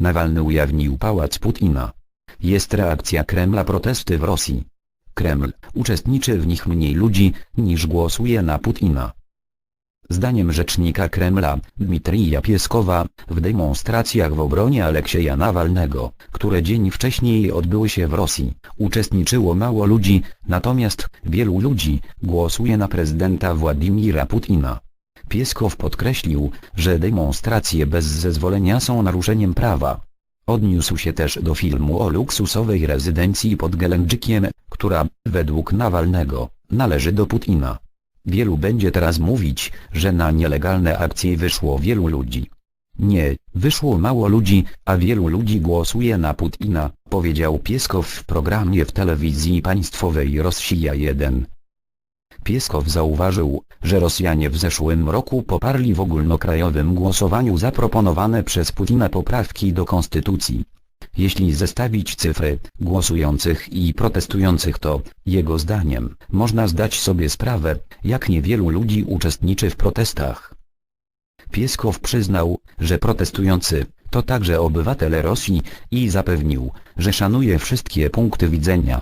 Nawalny ujawnił pałac Putina. Jest reakcja Kremla protesty w Rosji. Kreml, uczestniczy w nich mniej ludzi, niż głosuje na Putina. Zdaniem rzecznika Kremla, Dmitrija Pieskowa, w demonstracjach w obronie Aleksieja Nawalnego, które dzień wcześniej odbyły się w Rosji, uczestniczyło mało ludzi, natomiast wielu ludzi głosuje na prezydenta Władimira Putina. Pieskow podkreślił, że demonstracje bez zezwolenia są naruszeniem prawa. Odniósł się też do filmu o luksusowej rezydencji pod Gelędżykiem, która, według Nawalnego, należy do Putina. Wielu będzie teraz mówić, że na nielegalne akcje wyszło wielu ludzi. Nie, wyszło mało ludzi, a wielu ludzi głosuje na Putina, powiedział Pieskow w programie w telewizji państwowej Rosja 1. Pieskow zauważył, że Rosjanie w zeszłym roku poparli w ogólnokrajowym głosowaniu zaproponowane przez Putina poprawki do konstytucji. Jeśli zestawić cyfry głosujących i protestujących to, jego zdaniem, można zdać sobie sprawę, jak niewielu ludzi uczestniczy w protestach. Pieskow przyznał, że protestujący, to także obywatele Rosji, i zapewnił, że szanuje wszystkie punkty widzenia.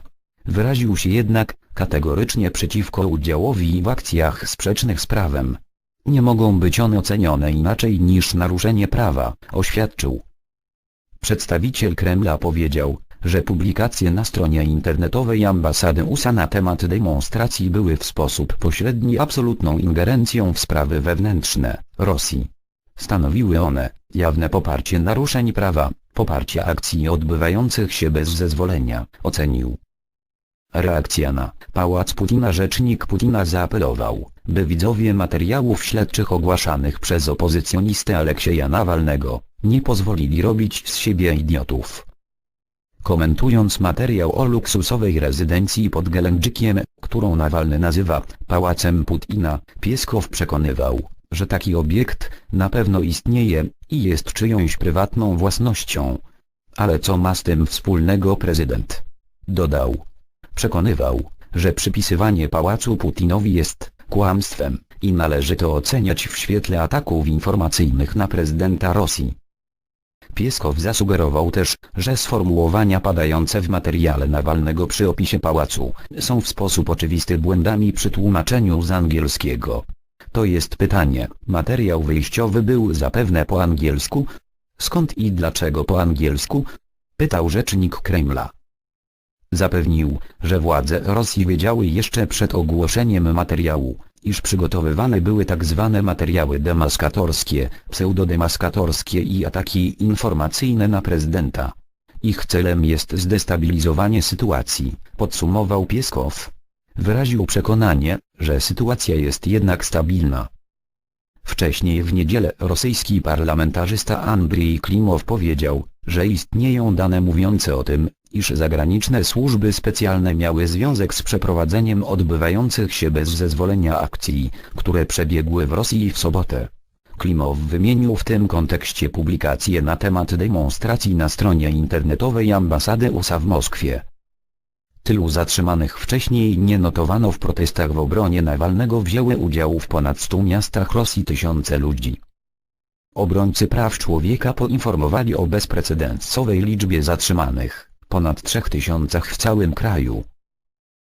Wyraził się jednak, kategorycznie przeciwko udziałowi w akcjach sprzecznych z prawem. Nie mogą być one ocenione inaczej niż naruszenie prawa, oświadczył. Przedstawiciel Kremla powiedział, że publikacje na stronie internetowej ambasady USA na temat demonstracji były w sposób pośredni absolutną ingerencją w sprawy wewnętrzne Rosji. Stanowiły one jawne poparcie naruszeń prawa, poparcie akcji odbywających się bez zezwolenia, ocenił. Reakcja na Pałac Putina Rzecznik Putina zaapelował, by widzowie materiałów śledczych ogłaszanych przez opozycjonistę Aleksieja Nawalnego, nie pozwolili robić z siebie idiotów. Komentując materiał o luksusowej rezydencji pod Gelędżykiem, którą Nawalny nazywa Pałacem Putina, Pieskow przekonywał, że taki obiekt na pewno istnieje i jest czyjąś prywatną własnością. Ale co ma z tym wspólnego prezydent? Dodał. Przekonywał, że przypisywanie pałacu Putinowi jest kłamstwem i należy to oceniać w świetle ataków informacyjnych na prezydenta Rosji. Pieskow zasugerował też, że sformułowania padające w materiale Nawalnego przy opisie pałacu są w sposób oczywisty błędami przy tłumaczeniu z angielskiego. To jest pytanie, materiał wyjściowy był zapewne po angielsku? Skąd i dlaczego po angielsku? Pytał rzecznik Kremla. Zapewnił, że władze Rosji wiedziały jeszcze przed ogłoszeniem materiału, iż przygotowywane były tak zwane materiały demaskatorskie, pseudodemaskatorskie i ataki informacyjne na prezydenta. Ich celem jest zdestabilizowanie sytuacji, podsumował Pieskow. Wyraził przekonanie, że sytuacja jest jednak stabilna. Wcześniej w niedzielę rosyjski parlamentarzysta Andrzej Klimow powiedział, że istnieją dane mówiące o tym, iż zagraniczne służby specjalne miały związek z przeprowadzeniem odbywających się bez zezwolenia akcji, które przebiegły w Rosji w sobotę. Klimow wymienił w tym kontekście publikacje na temat demonstracji na stronie internetowej ambasady USA w Moskwie. Tylu zatrzymanych wcześniej nie notowano w protestach w obronie Nawalnego wzięły udział w ponad 100 miastach Rosji tysiące ludzi. Obrońcy praw człowieka poinformowali o bezprecedensowej liczbie zatrzymanych, ponad 3000 w całym kraju.